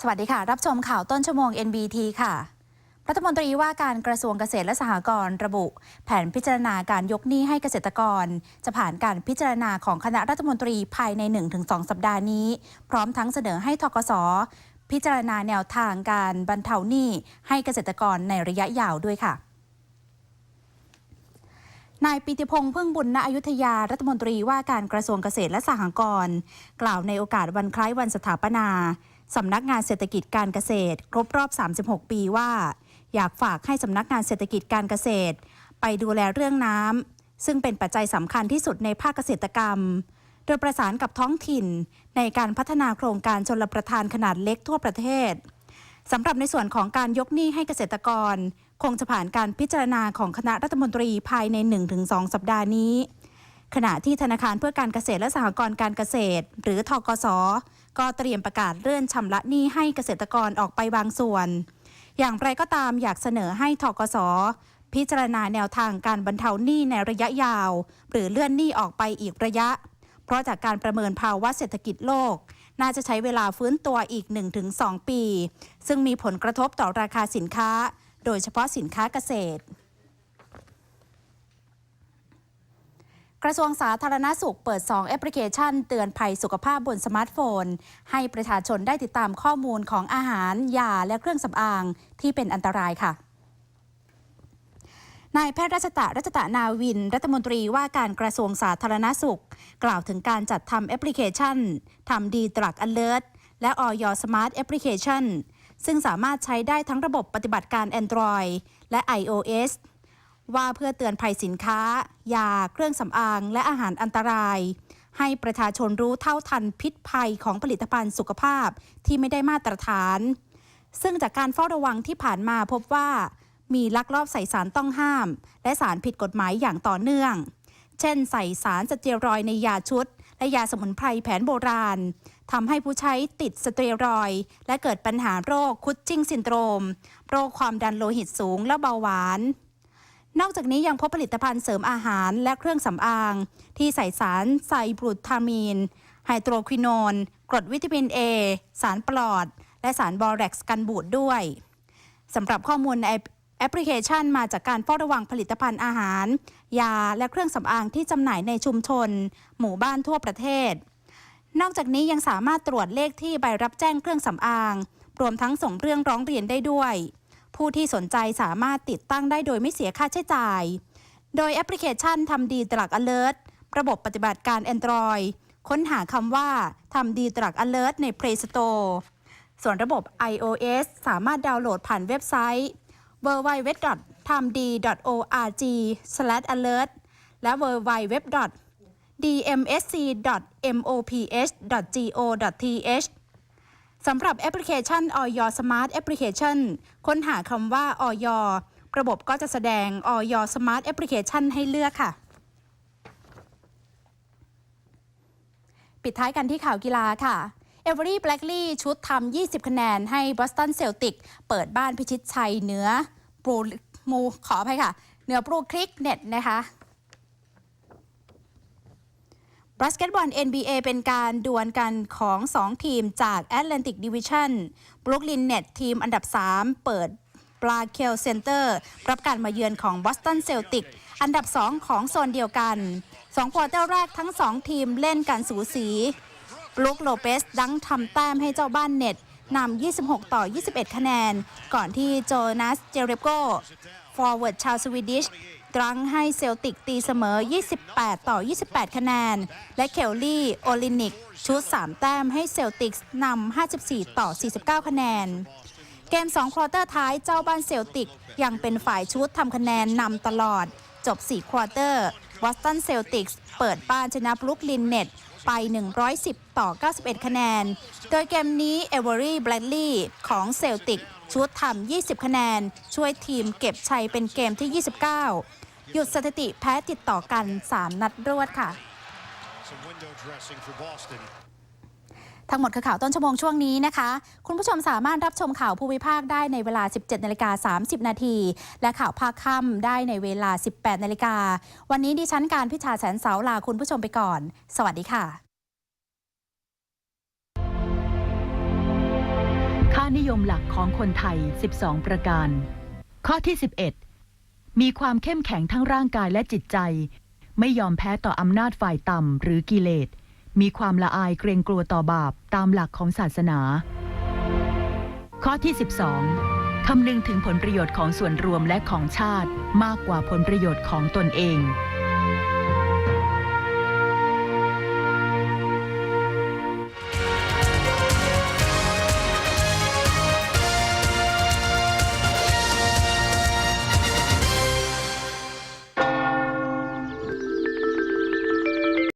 สวัสดีค่ะ รับชมข่าวต้นชั่วโมง NBT ค่ะ รัฐมนตรีว่าการกระทรวงเกษตรและสหกรณ์ระบุ แผนพิจารณาการยกหนี้ให้เกษตรกร จะผ่านการพิจารณาของคณะรัฐมนตรีภายใน 1-2 สัปดาห์นี้ พร้อมทั้งเสนอให้ทกสพิจารณาแนวทางการบรรเทาหนี้ให้เกษตรกรในระยะยาวด้วยค่ะนายปิติพงษ์พึ่งบุญณอยุธยารัฐมนตรีว่าการกระทรวงเกษตรและสหกรณ์กล่าวในโอกาสวันคล้ายวันสถาปนา สำนักงานเศรษฐกิจการเกษตร ครบรอบ 36 ปีว่า อยากฝากให้สำนักงานเศรษฐกิจการเกษตร ไปดูแลเรื่องน้ำซึ่งเป็นปัจจัยสำคัญที่สุดในภาคเกษตรกรรม โดยประสานกับท้องถิ่น ในการพัฒนาโครงการชนรประทานขนาดเล็กทั่วประเทศสำหรับในส่วนของการยกหนี้ให้เกษตรกร คงจะผ่านการพิจารณาของคณะรัฐมนตรีภายใน 1-2 สัปดาห์นี้ ขณะที่ธนาคารเพื่อการเกษตรและสหกรณ์การเกษตร หรือทกส ก็เตรียมประกาศเลื่อนชำระหนี้ให้เกษตรกรออกไปบางส่วน อย่างไรก็ตามอยากเสนอให้ทกสพิจารณาแนวทางการบรรเทาหนี้ในระยะยาว หรือเลื่อนหนี้ออกไปอีกระยะ เพราะจากการประเมินภาวะเศรษฐกิจโลก น่าจะใช้เวลาฟื้นตัวอีก 1-2 ปี ซึ่งมีผลกระทบต่อราคาสินค้า โดยเฉพาะสินค้าเกษตร ระทรวงสาธารณาสุขเปิด 2 แอปพลิเคชัน เตือนภัยสุขภาพบนสมาร์ทโฟน ให้ประชาชนได้ติดตามข้อมูลของอาหาร ยา และเครื่องสำอางที่เป็นอันตรายค่ะนายแพทย์รัชตะรัชตะนาวิน รัฐมนตรีว่าการกระทรวงสาธารณาสุข กล่าวถึงการจัดทำแอปพลิเคชันทำดีตรัก Alert และออยสมาร์ทแอปพลิเคชันซึ่งสามารถใช้ได้ทั้งระบบปฏิบัติการ Android และ iOS ว่าเพื่อเตือนภัยสินค้า ยา เครื่องสำอาง และอาหารอันตราย ให้ประชาชนรู้เท่าทันพิษภัยของผลิตภัณฑ์สุขภาพที่ไม่ได้มาตรฐาน ซึ่งจากการเฝ้าระวังที่ผ่านมาพบว่า มีลักลอบใส่สารต้องห้าม และสารผิดกฎหมายอย่างต่อเนื่อง เช่น ใส่สารสเตียรอยในยาชุด และยาสมุนไพรแผนโบราณทำให้ผู้ใช้ติดสเตียรอย และเกิดปัญหาโรคคุชชิงซินโดรม โรคความดันโลหิตสูงและเบาหวาน นอกจากนี้ยังพบผลิตภัณฑ์เสริมอาหารและเครื่องสำอาง ที่ใส่สารไซบรูทามีน ไฮโดรควินอนกรดวิตามิน A สารปลอด และสารบอแร็กซ์กันบูดด้วยสำหรับข้อมูลในแอปพลิเคชันมาจากการเฝ้าระวังผลิตภัณฑ์อาหาร ยาและเครื่องสำอางที่จำหน่ายในชุมชน หมู่บ้านทั่วประเทศ นอกจากนี้ยังสามารถตรวจเลขที่ใบรับแจ้งเครื่องสำอาง รวมทั้งส่งเรื่องร้องเรียนได้ด้วย ผู้ที่สนใจสามารถติดตั้งได้โดยไม่เสียค่าใช้จ่าย โดยแอปพลิเคชันทำดีตรัก alert ระบบปฏิบัติการ Android ค้นหาคำว่าทำดีตรัก alert ใน Play Store ส่วนระบบ iOS สามารถดาวน์โหลดผ่านเว็บไซต์ www t a m d org alert และ www dmsc.moph.go.th สำหรับแอปพลิเคชันออยสมาร์ทแอปพลิเคชันค้นหาคำว่าออยระบบก็จะแสดงออยสมาร์ทแอปพลิเคชันให้เลือกค่ะ ปิดท้ายกันที่ข่าวกีฬาค่ะเอเวอรี่แบล็กลี่ชุดทำ 20 คะแนนให้บอสตันเซลติก เปิดบ้านพิชิตชัยเหนือ ปรูมูขออภัยค่ะ เหนือปรูคลิกเน็ตนะคะ บาสเกตบอล NBA เป็นการดวลกันของ 2 ทีมจาก Atlantic Division Brooklyn Net ทีมอันดับ 3 เปิดปลาเคลเซ็นเตอร์รับการมาเยือนของ Boston Celtics อันดับ 2 ของโซนเดียวกัน2ควอเตอร์แรกทั้ง 2 ทีมเล่นกันสูสีบลุกโลเปสดังทำแต้มให้เจ้าบ้านเน็ตนำ 26 ต่อ 21 คะแนน ก่อนที่โจนัสเจเรโก ฟอร์เวิร์ดชาวสวีดิช รั้งให้เซลติกตีเสมอ 28 ต่อ 28 คะแนน และเคลลี่ โอลินิก ชุด 3 แต้มให้เซลติกนำ 54 ต่อ 49 คะแนน เกม 2 ควอเตอร์ท้ายเจ้าบ้านเซลติกยังเป็นฝ่ายชุดทำคะแนนนำตลอด จบ 4 ควอเตอร์บอสตันเซลติกเปิดบ้านชนะบรุกลินเน็ตไป 110 ต่อ 91 คะแนน โดยเกมนี้เอเวอรี่แบลดลีย์ของเซลติกชุดทำ 20 คะแนน ช่วยทีมเก็บชัยเป็นเกมที่ 29 หยุดสถิติแพ้ติดต่อกัน 3 นัดรวดค่ะ ทั้งหมดคือข่าวต้นชั่วโมงช่วงนี้นะคะ คุณผู้ชมสามารถรับชมข่าวภูมิภาคได้ในเวลา 17นาฬิกา30 นาทีและข่าวภาคค่ำได้ในเวลา 18นาฬิกาวันนี้ดิฉันการพิชาแสนเสาลาคุณผู้ชมไปก่อน สวัสดีค่ะค่านิยมหลักของคนไทย 12 ประการ ข้อที่ 11 มีความเข้มแข็งทั้งร่างกายและจิตใจ ไม่ยอมแพ้ต่ออำนาจฝ่ายต่ำหรือกิเลส มีความละอายเกรงกลัวต่อบาปตามหลักของศาสนา ข้อที่ 12 คำนึงถึงผลประโยชน์ของส่วนรวมและของชาติมากกว่าผลประโยชน์ของตนเอง